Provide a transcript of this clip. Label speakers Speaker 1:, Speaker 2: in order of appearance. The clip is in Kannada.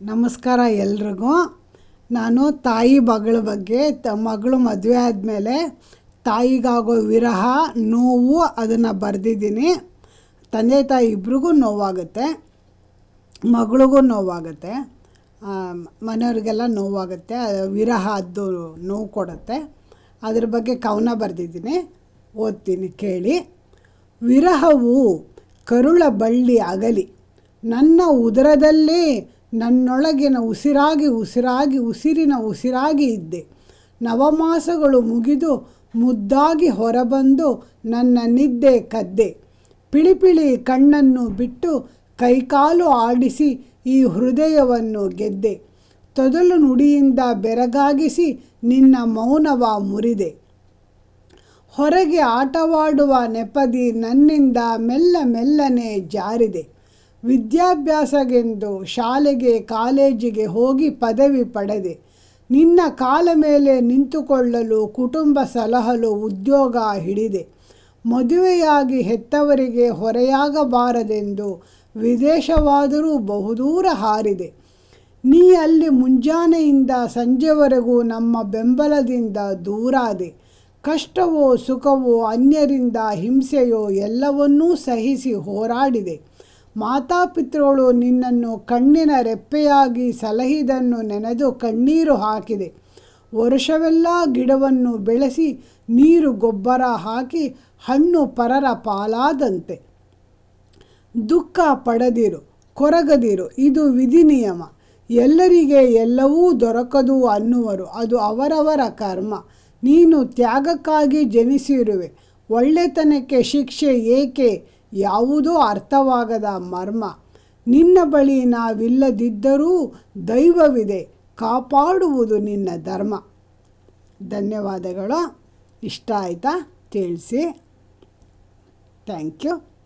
Speaker 1: ನಮಸ್ಕಾರ ಎಲ್ರಿಗೂ. ನಾನು ತಾಯಿ ಮಗಳ ಬಗ್ಗೆ, ತ ಮಗಳು ಮದುವೆ ಆದಮೇಲೆ ತಾಯಿಗಾಗೋ ವಿರಹ, ನೋವು ಅದನ್ನು ಬರೆದಿದ್ದೀನಿ. ತಂದೆ ತಾಯಿ ಇಬ್ರಿಗೂ ನೋವಾಗುತ್ತೆ, ಮಗಳಿಗೂ ನೋವಾಗುತ್ತೆ ಮನೆಯವ್ರಿಗೆಲ್ಲ ನೋವಾಗುತ್ತೆ, ವಿರಹ ಅದು ನೋವು ಕೊಡುತ್ತೆ. ಅದ್ರ ಬಗ್ಗೆ ಕವನ ಬರೆದಿದ್ದೀನಿ, ಓದ್ತೀನಿ, ಕೇಳಿ. ವಿರಹವು ಕರುಳ ಬಳ್ಳಿ ಅಗಲಿ. ನನ್ನ ಉದರದಲ್ಲೇ ನನ್ನೊಳಗಿನ ಉಸಿರಾಗಿ ಉಸಿರಾಗಿ ಉಸಿರಿನ ಉಸಿರಾಗಿ ಇದ್ದೆ. ನವಮಾಸಗಳು ಮುಗಿದು ಮುದ್ದಾಗಿ ಹೊರಬಂದು ನನ್ನ ನಿದ್ದೆ ಕದ್ದೆ. ಪಿಳಿಪಿಳಿ ಕಣ್ಣನ್ನು ಬಿಟ್ಟು ಕೈಕಾಲು ಆಡಿಸಿ ಈ ಹೃದಯವನ್ನು ಗೆದ್ದೆ. ತೊದಲು ನುಡಿಯಿಂದ ಬೆರಗಾಗಿಸಿ ನಿನ್ನ ಮೌನವ ಮುರಿದೆ. ಹೊರಗೆ ಆಟವಾಡುವ ನೆಪದಿ ನನ್ನಿಂದ ಮೆಲ್ಲ ಮೆಲ್ಲನೆ ಜಾರಿದೆ. ವಿದ್ಯಾಭ್ಯಾಸಗೆಂದು ಶಾಲೆಗೆ, ಕಾಲೇಜಿಗೆ ಹೋಗಿ ಪದವಿ ಪಡೆದೆ. ನಿನ್ನ ಕಾಲ ಮೇಲೆ ನಿಂತುಕೊಳ್ಳಲು, ಕುಟುಂಬ ಸಲಹಲು ಉದ್ಯೋಗ ಹಿಡಿದೆ. ಮದುವೆಯಾಗಿ ಹೆತ್ತವರಿಗೆ ಹೊರೆಯಾಗಬಾರದೆಂದು ವಿದೇಶವಾದರೂ ಬಹುದೂರ ಹಾರಿದೆ. ನೀ ಅಲ್ಲಿ ಮುಂಜಾನೆಯಿಂದ ಸಂಜೆವರೆಗೂ ನಮ್ಮ ಬೆಂಬಲದಿಂದ ದೂರಾದೆ ಕಷ್ಟವೋ, ಸುಖವೋ, ಅನ್ಯರಿಂದ ಹಿಂಸೆಯೋ ಎಲ್ಲವನ್ನೂ ಸಹಿಸಿ ಹೋರಾಡಿದೆ. ಮಾತಾಪಿತೃಗಳು ನಿನ್ನನ್ನು ಕಣ್ಣಿನ ರೆಪ್ಪೆಯಾಗಿ ಸಲಹಿದನ್ನು ನೆನೆದು ಕಣ್ಣೀರು ಹಾಕಿದೆ. ವರ್ಷವೆಲ್ಲ ಗಿಡವನ್ನು ಬೆಳೆಸಿ ನೀರು ಗೊಬ್ಬರ ಹಾಕಿ ಹಣ್ಣು ಪರರ ಪಾಲಾದಂತೆ. ದುಃಖ ಪಡೆದಿರು, ಕೊರಗದಿರು, ಇದು ವಿಧಿ ನಿಯಮ. ಎಲ್ಲರಿಗೆ ಎಲ್ಲವೂ ದೊರಕದು ಅನ್ನುವರು, ಅದು ಅವರವರ ಕರ್ಮ. ನೀನು ತ್ಯಾಗಕ್ಕಾಗಿ ಜನಿಸಿರುವೆ, ಒಳ್ಳೆತನಕ್ಕೆ ಶಿಕ್ಷೆ ಏಕೆ? ಯಾವುದೋ ಅರ್ಥವಾಗದ ಮರ್ಮ. ನಿನ್ನ ಬಳಿ ನಾವಿಲ್ಲದಿದ್ದರೂ ದೈವವಿದೆ, ಕಾಪಾಡುವುದು ನಿನ್ನ ಧರ್ಮ. ಧನ್ಯವಾದಗಳು. ಇಷ್ಟ ಆಯಿತಾ? ತಿಳಿಸಿ. Thank you